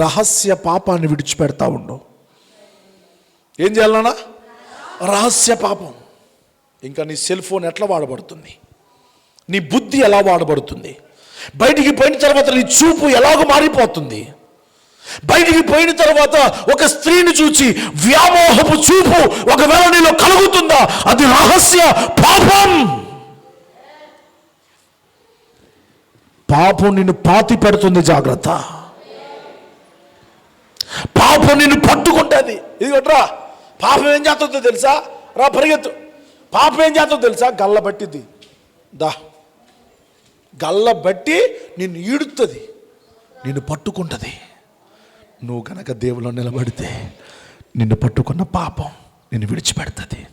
రహస్య పాపాన్ని విడిచిపెడతా ఉండు. ఏం చేయాలన్నా రహస్య పాపం. ఇంకా నీ సెల్ ఫోన్ ఎట్లా వాడబడుతుంది? నీ బుద్ధి ఎలా వాడబడుతుంది? బయటికి పోయిన తర్వాత నీ చూపు ఎలాగో మారిపోతుంది? బయటికి పోయిన తర్వాత ఒక స్త్రీని చూచి వ్యామోహపు చూపు ఒకవేళ నీలో కలుగుతుందా? అది రహస్య పాపం. పాపం నిన్ను పాతి పెడుతుంది జాగ్రత్త. పాపం నిన్ను పట్టుకుంటుంది. ఇది కొట్రా పాపం ఏం చేస్తుందో తెలుసా? రా పరిగెత్తు. పాపం ఏం చేస్తుందో తెలుసా? గల్ల పట్టిద్ది. దా. గల్ల బట్టి నిన్ను ఈడుతుంది నిన్ను పట్టుకుంటుంది. నువ్వు గనక దేవులో నిలబడితే నిన్ను పట్టుకున్న పాపం నిన్ను విడిచిపెడుతుంది.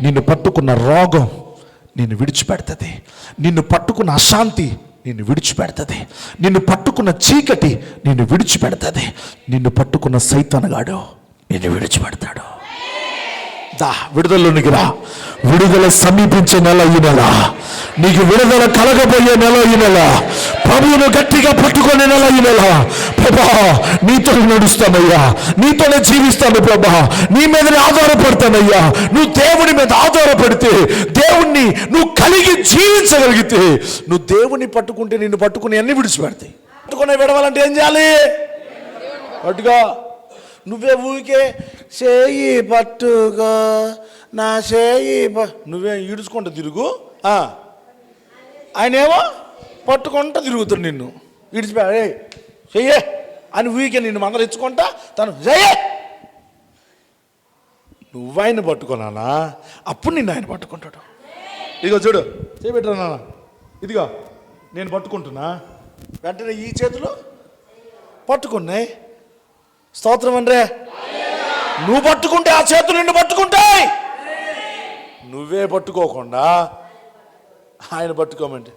నిన్ను పట్టుకున్న రోగం నిన్ను విడిచిపెడుతుంది. నిన్ను పట్టుకున్న అశాంతి నిన్ను విడిచిపెడుతుంది. నిన్ను పట్టుకున్న చీకటి నిన్ను విడిచిపెడుతుంది. నిన్ను పట్టుకున్న సైతానగాడు నిన్ను విడిచిపెడతాడు. దా విడుదలలోనికి రా. విడుదల సమీపించే నెల ఈ నెల. నీకు విడుదల కలగబోయే నెల ఈ నెల. ప్రభువును గట్టిగా పట్టుకునే నెల ఈ నెల. ప్రభా నీతో నడుస్తానయ్యా. నీతోనే జీవిస్తాను ప్రభా. నీ మీదనే ఆధారపడతానయ్యా. నువ్వు దేవుని మీద ఆధారపడితే దేవుణ్ణి నువ్వు కలిగి జీవించగలిగితే నువ్వు దేవుని పట్టుకుంటే నిన్ను పట్టుకుని అన్ని విడిచిపెడతాయి. పట్టుకునే విడవాలంటే ఏం చేయాలి? పట్టుకో. నువ్వే ఊరికే చేయి పట్టుకో. నా చేయి నువ్వే ఈడుచుకుంటా తిరుగు. ఆ. ఆయనేమో పట్టుకుంటా తిరుగుతాడు నిన్ను. ఈడిచిపోయా చెయ్యే. అని ఊరికే నిన్ను మందలు ఇచ్చుకుంటా తను చెయ్యే. నువ్వు ఆయన పట్టుకున్నానా అప్పుడు నిన్ను ఆయన పట్టుకుంటాడు. ఇదిగో చూడు. చేయబెట్టరా నాన్న. ఇదిగో. నేను పట్టుకుంటున్నా. వెంటనే ఈ చేతులు? పట్టుకున్నాయి. స్తోత్రం అంటే నువ్వు పట్టుకుంటే ఆ చేతులు నిన్ను పట్టుకుంటాయి. నువ్వే పట్టుకోకుండా ఆయన పట్టుకోమంటే.